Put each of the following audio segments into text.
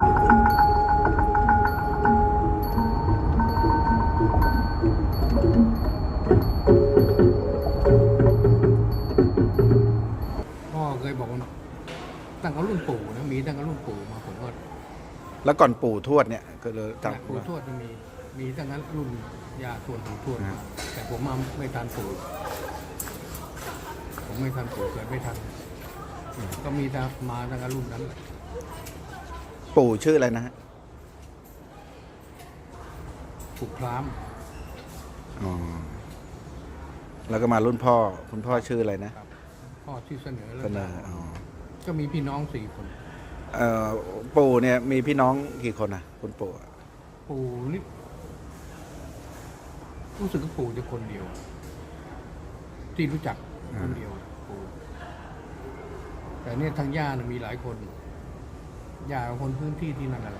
พ่อเคยบอกว่าตั้งแต่รุ่นปู่นะมีตั้งแต่รุ่นปู่มาผมก็แล้วก่อนปู่ทวดเนี่ยก็เลยจำปู่ทวดจะมี มีตั้งแต่รุ่นยาทวดปู่ทวดมาอ่าแต่ผมมาไม่ทันปู่ผมไม่ทันปู่เกิดไม่ทันก็มีแต่มาตั้งแต่รุ่นนั้นแหละ ปู่ชื่ออะไรนะฮะปู่พรามอ๋อแล้วก็มารุ่นพ่อ คุณพ่อชื่ออะไรนะครับพ่อที่เสนอแล้วเสนออ๋อก็มีพี่น้องสี่คนเอ่อปู่เนี่ย มีพี่น้องกี่คนอะ คุณปู่อะปู่นี่รู้สึกว่าปู่จะคนเดียว ที่รู้จักคนเดียวปู่แต่เนี่ยทางย่านะมีหลายคน ย่าเป็นคนพื้นที่ที่นั่นแหละ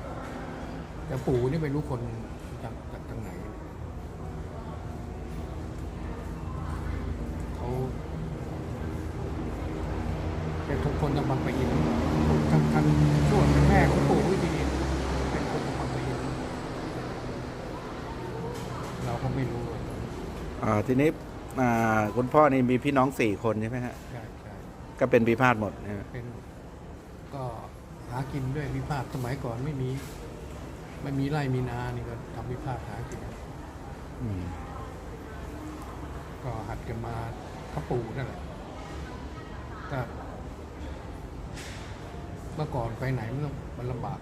แต่ปู่นี่ไม่รู้คนจากจากทางไหนเขาเป็นทุกคนจากบางปะอินทางทางช่วงแม่ของปู่วิธีเป็นคนจากบางปะอินเราก็ไม่รู้เลยอ่าทีนี้อ่าคุณพ่อนี่มีพี่น้องสี่คนใช่ไหมฮะ ใช่ใช่ก็เป็นพิพาทหมดใช่ไหมเป็นก็ หากินด้วยวิพากษ์สมัยก่อนไม่มี ไม่มีไร่มีนานี่ก็ทำวิพากษ์หากินอืมก็หัดกันมาข้าปู่นั่นแหละก็เมื่อก่อนไปไหนมันต้องมันลำบาก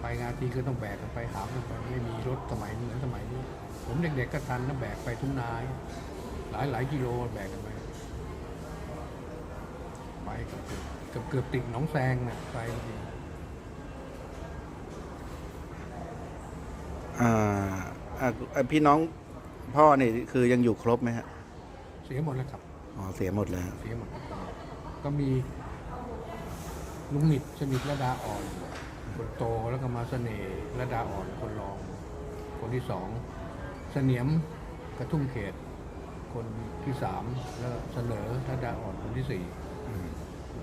ไปงานทีก็ต้องแบกกันไปหามกันไปไม่มีรถสมัยเหมือนสมัยนี้ ผมเด็กๆก็ทันนะแบกไปทุ่งนาหลายหลายๆกิโลแบกกันไป ไปเกือบเกือบเกือบติดหนองแซงนะไปจริงอ่าอ่าอ่าพี่น้องพ่อนี่คือยังอยู่ครบไหมฮะเสียหมดแล้วครับอ๋อเสียหมดแล้ว เสียหมดทุกคนก็มีลุงหมิดสนิทระดาอ่อนคนโตแล้วก็มาเสน่ห์ระดาอ่อนคนรอง คนที่สองเสนียมกระทุ่มเขต คนที่สามแล้วเสนอระดาอ่อนคนที่สี่อืม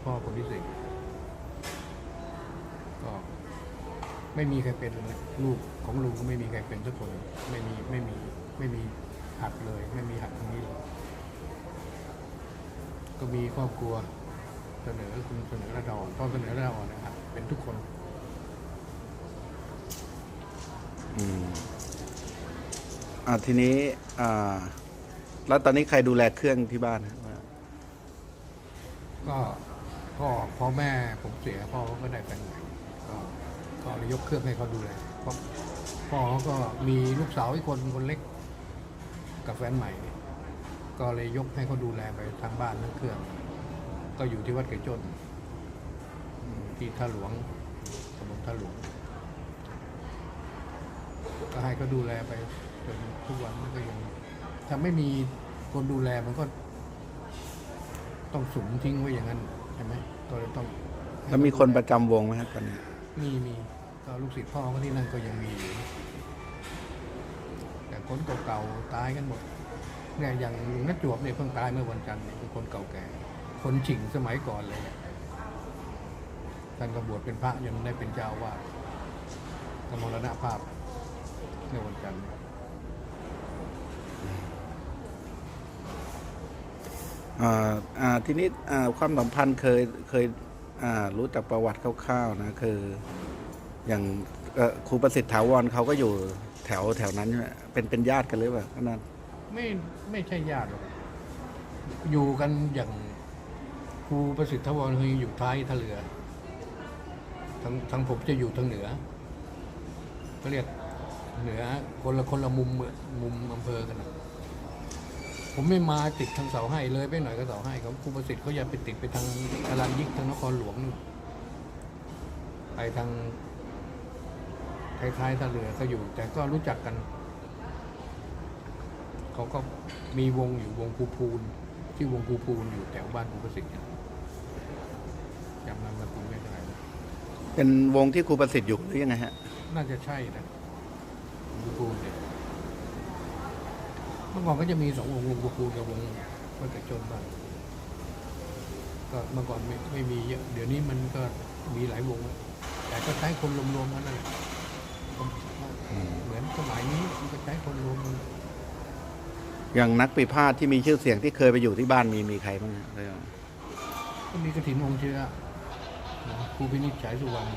พ่อคนที่สี่ก็ไม่มีใครเป็นเลยลูกของลุงก็ไม่มีใครเป็นสักคน ไม่มีไม่มีไม่มีหักเลย ไม่มีหักตรงนี้เลยก็มีครอบครัวเสนอคุณเสนอระดอนพ่อเสนอระดอนนะครับเป็นทุกคน อืมอ่าทีนี้ อ่า แล้วตอนนี้ใครดูแลเครื่องที่บ้านฮะก็ พ่อพ่อแม่ผมเสียพ่อเขาก็ได้แฟนใหม่ก็ก็เลยยกเครื่องให้เขาดูแลเพราะพ่อเขาก็มีลูกสาวอีกคนคนเล็กกับแฟนใหม่ ก็เลยยกให้เขาดูแลไปทางบ้านทั้งเครื่อง ก็อยู่ที่วัดไก่จนที่ท่าหลวงตำบลท่าหลวง ก็ให้เขาดูแลไปจนทุกวันมันก็ยังถ้าไม่มีคนดูแลมันก็ต้องสุมทิ้งไว้อย่างนั้น ใช่ไหมก็เลยต้องให้แล้วมีคนประจำวงไหมฮะตอนนี้ มีมีก็ลูกศิษย์พ่อก็ที่นั่นก็ยังมีอยู่แต่คนเก่าๆตายกันหมดเนี่ยอย่างลุงนัดจวบเนี่ยเพิ่งตายเมื่อวันจันทร์เนี่ยเป็นคนเก่าแก่ คนฉิงสมัยก่อนเลยเนี่ยท่านก็บวชเป็นพระยังได้เป็นเจ้าอาวาดกมรณภาพในวันจันทร์เนี่ยอ่าอ่า ทีนี้ความสัมพันธ์เคยเคยรู้จักประวัติคร่าวๆนะคืออย่างครูประสิทธิ์ถาวรเขาก็อยู่แถวแถวนั้นเป็นเป็นญาติกันหรือเปล่านั้นไม่ไม่ใช่ญาติหรอกอยู่กันอย่างครูประสิทธิ์ทวรคืออยู่ท้ายท่าเรือทางทางผมจะอยู่ทางเหนือก็เรียกเหนือคนละคนละมุมมุมอำเภอกันนะ ผมไม่มาติดทางเสาให้เลยไปหน่อยก็เสาให้เขาครูประสิทธิ์เขาอยากไปติดไปทางอารันยิกทางนครหลวงนู่นไปทางท้ายๆท่าเรือก็อยู่ แต่ก็รู้จักกัน เขาก็มีวงอยู่วงภูพูนที่วงภูพูนอยู่แถวบ้านภูประสิทธิ์เนี่ยจำนามสกุลไม่ได้นะเป็นวงที่ครูประสิทธิ์อยู่หรือยังไงฮะ น่าจะใช่นะวงภูพูนเนี่ยเมื่อก่อนก็จะมีสองวงวงภูพูนกับวงวัดกระจนบ้างก็เมื่อก่อนไม่ไม่มีเยอะเดี๋ยวนี้มันก็มีหลายวงอะแต่ก็ใช้คนรวมๆกันนั่นแหละผมอืมเหมือนสมัยนี้มันก็ใช้คนรวมกันอย่างนักปีพาทที่มีชื่อเสียงที่เคยไปอยู่ที่บ้านมีมีใครบ้างฮะก็มีกระถินองค์เชื้อนะครูพินิจฉายสุวรรณ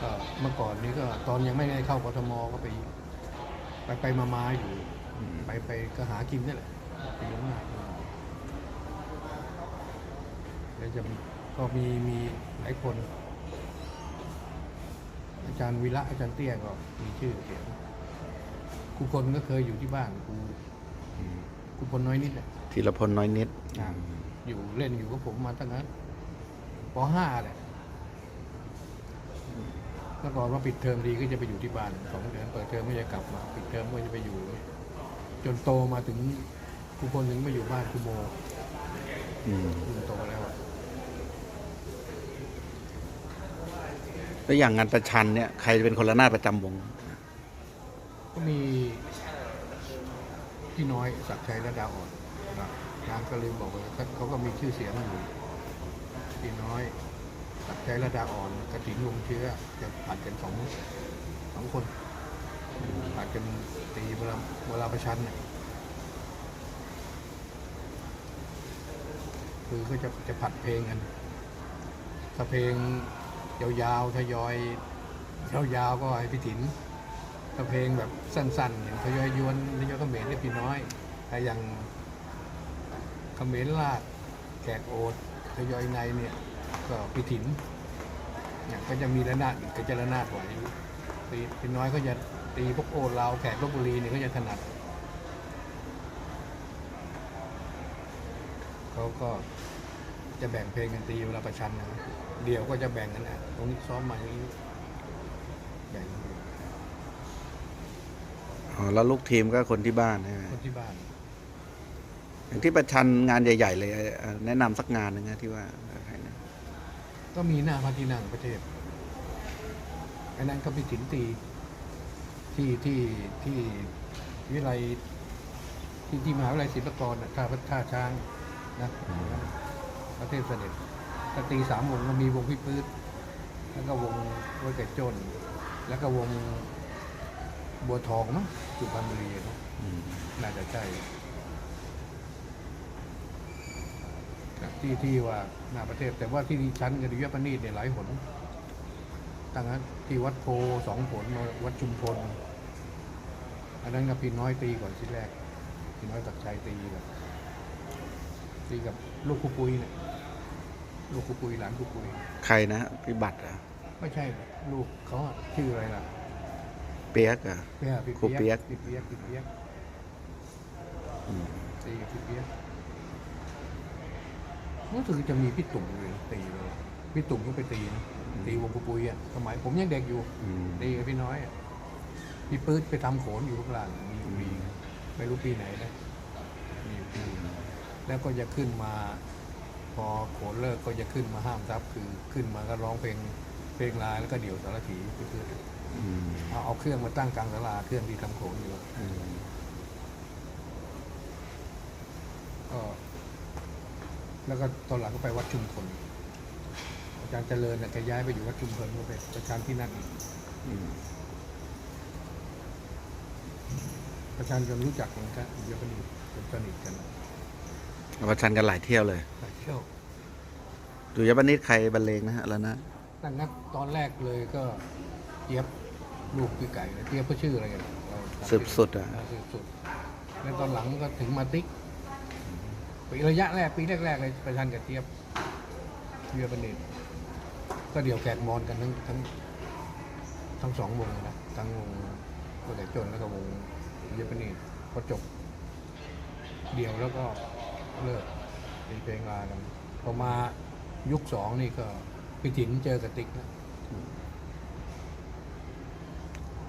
ก็เมื่อก่อนนี้ก็ตอนยังไม่ได้เข้ากทมก็ไป ไปไปมามาๆอยู่อืมไปไปก็หากินนี่แหละไปเยอะมากแล้วจะมีก็มีมีหลายคน อาจารย์วิระอาจารย์เตี้ยก็มีชื่อเสียงครูคนก็เคยอยู่ที่บ้านครูครูคนน้อยนิดแหละธีรพลน้อยนิดครับอยู่เล่นอยู่กับผมมาตั้งนั้นปห้าแหละ แล้วก่อนว่าปิดเทอมดีก็จะไปอยู่ที่บ้านสองเดือนเปิดเทอมก็จะกลับมาปิดเทอมก็จะไปอยู่ จนโตมาถึงครูคนหนึ่งมาอยู่บ้านครูโมอืมครูโตแล้วอะแล้วอย่างงานประชันเนี่ยใครเป็นคนละหน้าดประจำวง ก็มีพี่น้อยศักดิ์ชัยและดาวอ่อนนะนางก็ลืมบอกไปเขาเขาก็มีชื่อเสียงอยู่พี่น้อยศั กดิ์ชัยและดาอ่อนกระถิ่นลงเชื้อจะผัดกันสองสองคนผัดกันตีเวลาเวลาประชันเนี่ยคือก็จะจะผัดเพลงกันถ้าเพลงยาวๆทยอยยาวๆก็ให้พี่ถิ่นถ้าเพลงแบบสั้นๆอย่างทยอยยวนทยอยเขมรเนี่ยพี่น้อยถ้าอย่างเขมรลาดแขกโอดทยอยในเนี่ย ก็พี่ถินเนี่ยก็จะมีระนาดอีกก็จะระนาดไหวตีพี่น้อยก็จะตีพวกโอดลาวแขกลบบุรีเนี่ยก็จะถนัดเขาก็จะแบ่งเพลงกันตีเวลาประชันนะเดี่ยวก็จะแบ่งกันนะตรงนี้ซ้อมมาอย่างนี้แบ่งกันอ๋อแล้วลูกทีมก็คนที่บ้านใช่ไหมคนที่บ้านอย่างที่ประชันงานใหญ่ ๆ เลยเอ่อแนะนำสักงานหนึงนะที่ว่าใครนะ ก็มีหน้าพระที่นั่งประเทศอันนั้นก็ไปถินตีที่ที่ที่วิไลที่ที่มหาวิทยาลัยศิลปากรน่ะท่าพระท่าช้างนะประเทศเสด็จก็ตีสามวงก็มีวงพิปื๊ดแล้วก็วงวัดไก่จน แล้วก็วงบัวทองมั้งสุพรรณบุรีเนอะอืมน่าจะใช่ครับ ที่ที่ว่าหน้าประเทศ แต่ว่าที่ดิฉันกับดิยปนีดเนี่ยหลายหนตั้งนั้นที่วัดโพสองผลมาวัดชุมพลอันนั้นกับพี่น้อยตีก่อนที่แรก พี่น้อยตักชัยตีกับตีกับลูกคุปุยเนี่ยลูกคุปุยหลานคุปุย ใครนะพี่บัตรเหรอะไม่ใช่ลูกเขาอะชื่ออะไรล่ะเปียกเหรอะ เปียกพี่ครูเปี๊ยก พี่เปียกพี่เปียกอืม ตีกับพี่เปียก รู้สึกจะมีพี่ตุ่มเลยตีเลยพี่ตุ่มก็ไปตีนะตีวงคุปุยอะสมัยผมยังเด็กอยู่อืมตีกับพี่น้อยอะพี่ปื๊ดไปทำโขนอยู่ข้างล่างมีอยู่ปีนึงไม่รู้ปีไหนนะมีอยู่ปีนึงแล้วก็จะขึ้นมา พอโขนเลิกก็จะขึ้นมาห้ามทับคือขึ้นมาก็ร้องเพลงเพลงลายแล้วก็เดี่ยวสารถีพี่ปื๊ดอืมเอาเอาเครื่องมาตั้งกลางศาลาเครื่องที่ทำโขนอยู่อืมก็ แล้วก็ตอนหลังก็ไปวัดชุมพลอาจารย์เจริญน่ะแกย้ายไปอยู่วัดชุมพลก็ไปประชานที่นั่นอีกอืมประชานจนรู้จักกันก็เยอะกันอีกจนสนิทกันเอาประชันกันหลายเที่ยวเลยไปเที่ยวดูยบนิดใครบรรเลงนะฮะแล้วนะตั้งนั้นตอนแรกเลยก็เจี๊ยบลูกพี่ไก่นะเจี๊ยบก็ชื่ออะไรกันเราจำสืบสุดอะอ่าสืบสุดแล้วตอนหลังก็ถึงมาติ๊ก ปีระยะแรกปีแรกๆเลยประชันกับเจี๊ยบเรือบันเดก็เดี่ยวแขกมอนกันทั้งทั้งทั้งสองวงเลยนะทั้งวงก็แต่จนแล้วก็วงเรือบันเดพอจบ เดี่ยวแล้วก็เลิกตีเพลงลากันพอมายุคสองนี่ก็พี่ถินเจอกับติ๊กนะ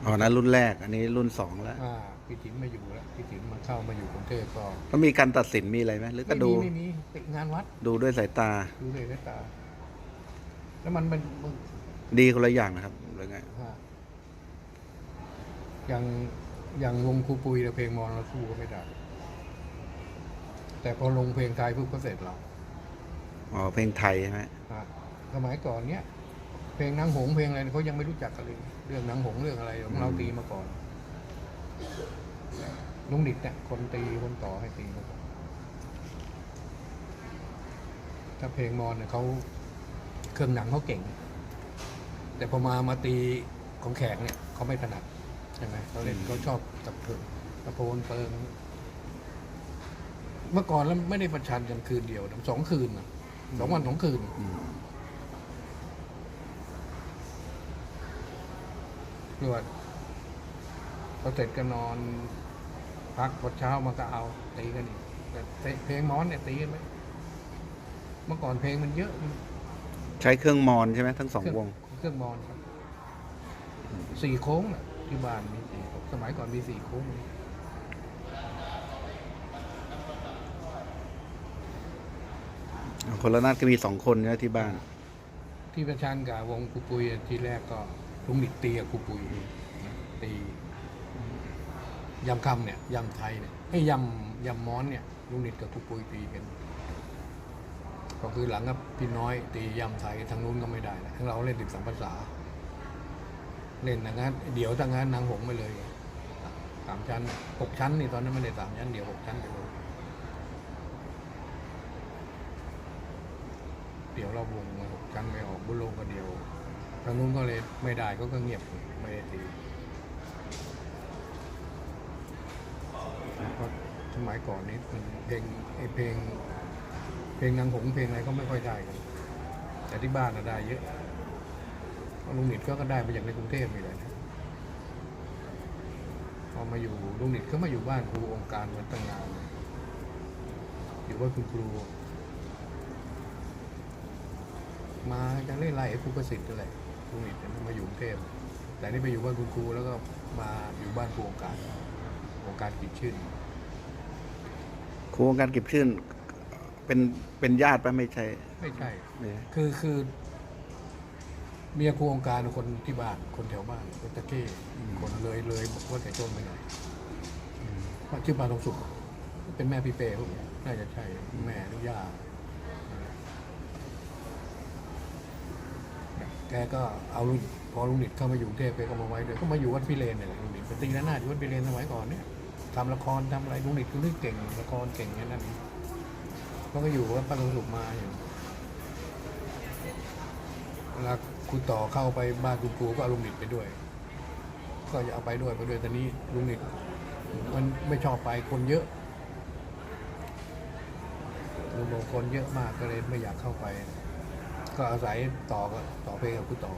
อ๋อนั้นรุ่นแรก อันนี้รุ่นสองแล้ว อ่า พี่ถินมาอยู่แล้วพี่ถินมาเข้ามาอยู่กรุงเทพก็แล้วมีการตัดสินมีอะไรไหมหรือก็ไม่ดูมีไม่มีติดงานวัดดูด้วยสายตาดูเลยสายตา แล้วมันมันมันดีคนละอย่างนะครับหรือไงอ่าอย่างอย่างวงครูปุยเนี่ยเพลงมอนเราสู้ก็ไม่ได้ แต่พอลงเพลงไทยปุ๊บก็เสร็จเราอ๋อเพลงไทยใช่ไหมอะสมัยก่อนเนี้ยเพลงนางหงส์เพลงอะไรเขายังไม่รู้จักกันเลย เรื่องนางหงส์เรื่องอะไรของเราตีมาก่อน ลุงดิดเนี่ยคนตีคนต่อให้ตีมาก่อนถ้าเพลงมอนเนี่ยเขาเครื่องหนังเขาเก่ง แต่พอมามาตีของแขกเนี่ยเขาไม่ถนัดใช่ไหมเขาเล่นเขาชอบตะเพิงตะโพนเปิงเมื่อก่อนแล้วไม่ได้ประชันกันคืนเดียวนะสองคืนนะสองวันสองคืนอืมคือว่า พอเสร็จก็นอนพักพอเช้ามาก็เอาตีกันอีกแต่เพลงม้อนเนี่ยตีกันไหมเมื่อก่อนเพลงมันเยอะ ใช้เครื่องมอนใช่ไหมทั้งสองเครื่วง เครื่องมอนครับสี่โค้งน่ะที่บ้านมีสี่โค้งสมัยก่อนมีสี่โค้งคนละนาดก็มีสองคนนะที่บ้าน ที่ประชันกับวงครูปุยอะทีแรกก็ลุงหนิดตีกับครูปุยนะตี ยำคำเนี่ยยำไทยเนี่ยไอ้ยำยำม้อนเนี่ยลุงนิดกับครูปุยตีกันก็คือหลังกับพี่น้อยตียำไทยทางนู้นก็ไม่ได้นะทั้งเราเล่นติดสามภาษา เล่นอย่างนั้นเดี๋ยวทางนั้นนางหงไปเลยสามชั้นหกชั้นนี่ตอนนั้นไม่ได้สามชั้นเดี๋ยวหกชั้นไปเลยเดี๋ยวเราวงหกชั้นไม่ออกบุญลงก็เดียวทางนู้นก็เลยไม่ได้ก็ก็เงียบไม่ได้ตีเพราะส มัยก่อนนี้เพลงไอเพลง เพลงนางหงเพลงอะไรก็ไม่ค่อยได้กันแต่ที่บ้านน่ะได้เยอะลุงนิดก็ก็ได้มาจากในกรุงเทพนี่แหละนะพอมาอยู่ลุงนิดก็มาอยู่บ้านครูองค์การมาตั้งนานอยู่ว่าคุณครู มาจะเล่นไรไอ้ครูประสิทธิ์อะไรลุงนิดเนี่ยมาอยู่กรุงเทพแต่นี่ไปอยู่บ้านคุณครูแล้วก็มาอยู่บ้านครูองค์การองค์การกิจชื่น ครูวงการเก็บชื่น เป็นเป็นญาติปะไม่ใช่ไม่ใช่ไม่ใช่คือคือ เมียครูองค์การคนที่บ้านคนแถวบ้านคนตะเก้คนเลยเลยว่าแต่จนไปหน่อยว่าชื่อปาทองสุขเป็นแม่พี่เป้พวกนี้น่าจะใช่แม่หรือย่าแกก็เอาลุงพอลุงนิดเข้ามาอยู่กรุงเทพแกก็มาไว้ด้วยก็มาอยู่วัดพิเรนเนี่ยแหละลุงนิดไปตีระนาดอยู่วัดพิเรนสมัยก่อนเนี่ย ทำละครทำอะไรลุงนิดคือเรื่องเก่งละครเก่งแค่นั้นเขาก็อยู่วัดปาทองสุขมาอยู่เวลาคุณต่อเข้าไปบ้านคุณครูก็เอาลุงนิดไปด้วย ก็จะเอาไปด้วยไปด้วยแต่นี้ลุงนิดมันไม่ชอบไปคนเยอะลุงบอกคนเยอะมากก็เลยไม่อยากเข้าไป ก็อาศัยต่อก็ต่อเพลงกับคุณต่อ